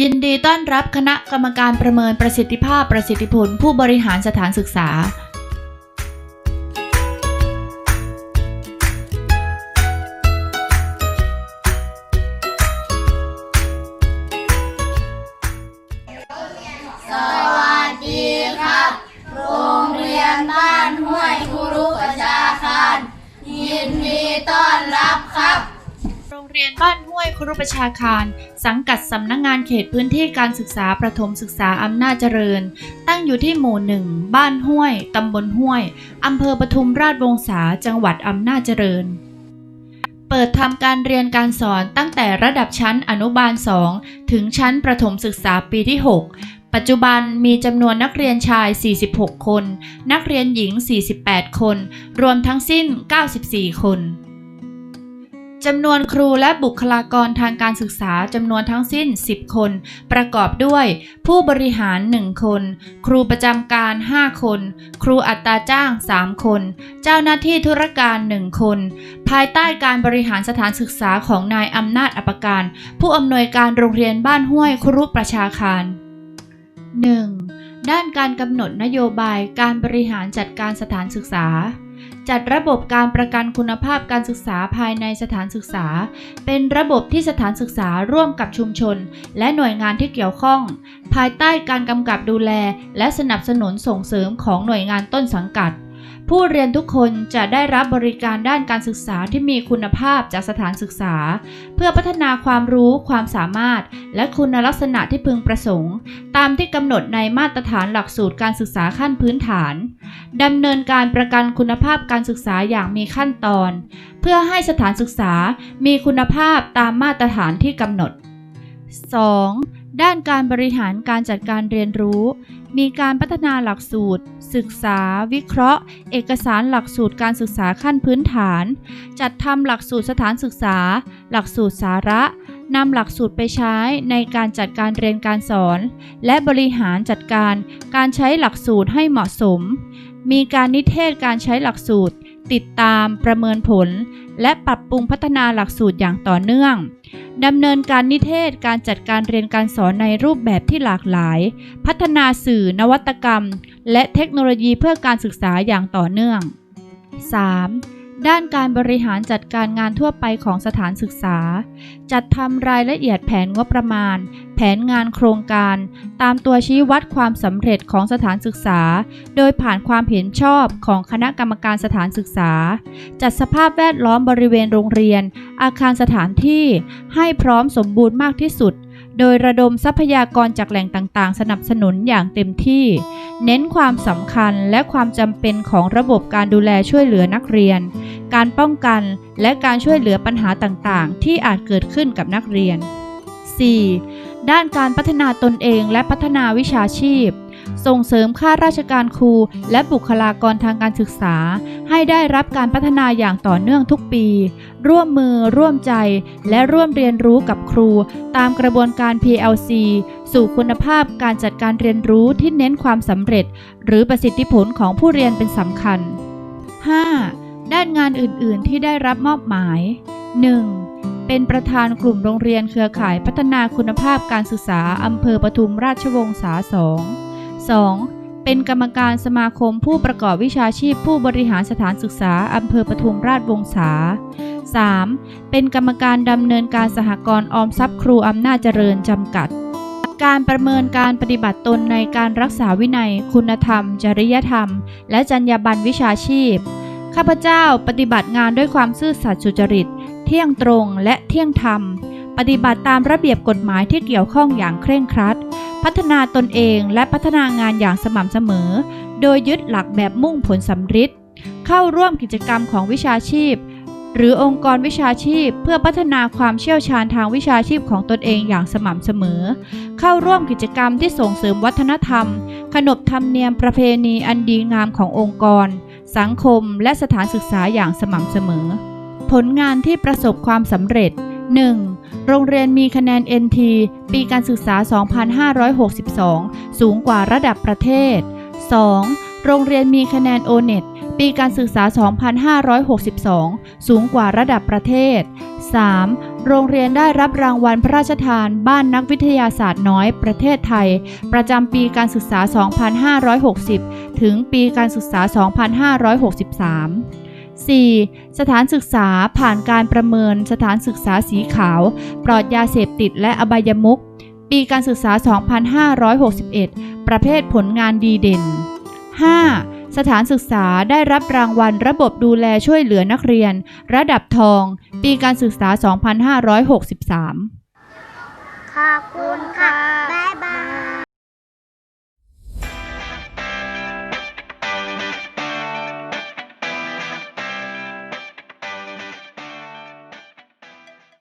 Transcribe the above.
ยินดีต้อนรับคณะกรรมการประเมินประสิทธิภาพประสิทธิผลผู้บริหารสถานศึกษา สวัสดีครับ โรงเรียนบ้านห้วยคุรุประชาคาร ยินดีต้อนรับครับ โรงเรียนบ้าน ห้วยครุประชาคาร สังกัดสำนักงงานเขตพื้นที่การศึกษาประถมศึกษาอำนาจเจริญ ตั้งอยู่ที่หมู่หนึ่งบ้านห้วยตำบลห้วยอำเภอปทุมราชวงศาจังหวัดอำนาจเจริญ เปิดทำการเรียนการสอนตั้งแต่ระดับชั้นอนุบาล 2 ถึงชั้นประถมศึกษาปีที่ 6ปัจจุบันมีจำนวนนักเรียนชาย 46 คน นักเรียนหญิง 48 คน รวมทั้งสิ้น 94 คน จำนวนครูและบุคลากรทางการศึกษาจำนวนทั้งสิ้น 10 คน ประกอบด้วย ผู้บริหาร 1 คน ครูประจำการ 5 คน ครูอัตราจ้าง 3 คน เจ้าหน้าที่ธุรการ 1 คน ภายใต้การบริหารสถานศึกษาของนายอำนาจอปการ ผู้อำนวยการโรงเรียนบ้านห้วยครุประชาคาร 1. ด้านการกำหนดนโยบายการบริหารจัดการสถานศึกษา จัดระบบการประกันคุณภาพการศึกษาภายในสถานศึกษา เป็นระบบที่สถานศึกษาร่วมกับชุมชน และหน่วยงานที่เกี่ยวข้อง ภายใต้การกำกับดูแล และสนับสนุนส่งเสริมของหน่วยงานต้นสังกัด ผู้เรียนทุกคนจะได้รับบริการด้านการศึกษาที่มีคุณภาพจากสถานศึกษา เพื่อพัฒนาความรู้ความสามารถ และคุณลักษณะที่พึงประสงค์ ตามที่กำหนดในมาตรฐานหลักสูตรการศึกษาขั้นพื้นฐานดำเนินการประกันคุณภาพการศึกษาอย่างมีขั้นตอน เพื่อให้สถานศึกษามีคุณภาพตามมาตรฐานที่กำหนด 2. ด้านการบริหารการจัดการเรียนรู้ มีการพัฒนาหลักสูตร ศึกษา วิเคราะห์ เอกสารหลักสูตรการศึกษาขั้นพื้นฐาน จัดทำหลักสูตรสถานศึกษา หลักสูตรสาระนำหลักสูตรไปใช้ในการจัดการเรียนการสอน และบริหารจัดการการใช้หลักสูตรให้เหมาะสม มีการนิเทศการใช้หลักสูตร ติดตามประเมินผล และปรับปรุงพัฒนาหลักสูตรอย่างต่อเนื่องดำเนินการนิเทศการจัดการเรียนการสอนในรูปแบบที่หลากหลาย พัฒนาสื่อนวัตกรรม และเทคโนโลยีเพื่อการศึกษาอย่างต่อเนื่อง 3. ด้านการบริหารจัดการงานทั่วไปของสถานศึกษา จัดทำรายละเอียดแผนงบประมาณ แผนงานโครงการ ตามตัวชี้วัดความสำเร็จของสถานศึกษา โดยผ่านความเห็นชอบของคณะกรรมการสถานศึกษา จัดสภาพแวดล้อมบริเวณโรงเรียน อาคารสถานที่ ให้พร้อมสมบูรณ์มากที่สุด โดยระดมทรัพยากรจากแหล่งต่างๆ สนับสนุนอย่างเต็มที่ เน้นความสำคัญและความจำเป็นของระบบการดูแลช่วยเหลือนักเรียน การป้องกันและการช่วยเหลือปัญหาต่างๆ ที่อาจเกิดขึ้นกับนักเรียน 4. ด้านการพัฒนาตนเองและพัฒนาวิชาชีพ ส่งเสริมข้าราชการครู และบุคลากรทางการศึกษา ให้ได้รับการพัฒนาอย่างต่อเนื่องทุกปี ร่วมมือ ร่วมใจ และร่วมเรียนรู้กับครู ตามกระบวนการ PLC สู่คุณภาพการจัดการเรียนรู้ที่เน้นความสำเร็จ หรือประสิทธิผลของผู้เรียนเป็นสำคัญ 5. ด้านงานอื่น ๆ ที่ได้รับมอบหมาย 1. เป็นประธานกลุ่มโรงเรียนเครือข่ายพัฒนาคุณภาพการศึกษาอำเภอปทุมราชวงศ์สา2 2. เป็นกรรมการสมาคมผู้ประกอบวิชาชีพผู้บริหารสถานศึกษาอำเภอปทุมราชวงศา 3. เป็นกรรมการดำเนินการสหกรณ์ออมทรัพย์ครูอำนาจเจริญจำกัด การประเมินการปฏิบัติตนในการรักษาวินัย คุณธรรม จริยธรรม และจรรยาบรรณวิชาชีพ ข้าพเจ้าปฏิบัติงานด้วยความซื่อสัตย์สุจริต เที่ยงตรงและเที่ยงธรรม ปฏิบัติตามระเบียบกฎหมายที่เกี่ยวข้องอย่างเคร่งครัด พัฒนาตนเองและพัฒนางานอย่างสม่ำเสมอ โดยยึดหลักแบบมุ่งผลสำฤทธิ์เข้าร่วมกิจกรรมของวิชาชีพ หรือองค์กรวิชาชีพ เพื่อพัฒนาความเชี่ยวชาญทางวิชาชีพของตนเองอย่างสม่ำเสมอ เข้าร่วมกิจกรรมที่ส่งเสริมวัฒนธรรม ขนบธรรมเนียมประเพณีอันดีงามขององค์กร สังคม และสถานศึกษาอย่างสม่ำเสมอ ผลงานที่ประสบความสำเร็จ 1. โรงเรียนมีคะแนน NT ปีการศึกษา 2562 สูงกว่าระดับประเทศ 2. โรงเรียนมีคะแนน O-NET ปีการศึกษา 2562 สูงกว่าระดับประเทศ 3. โรงเรียนได้รับรางวัลพระราชทานบ้านนักวิทยาศาสตร์น้อยประเทศไทย ประจำปีการศึกษา 2560 ถึงปีการศึกษา 2563 4. สถานศึกษาผ่านการประเมินสถานศึกษาสีขาว ปลอดยาเสพติดและอบายมุขปีการศึกษา 2561 ประเภทผลงานดีเด่น 5. สถานศึกษาได้รับรางวัลระบบดูแลช่วยเหลือนักเรียน ระดับทอง ปีการศึกษา 2563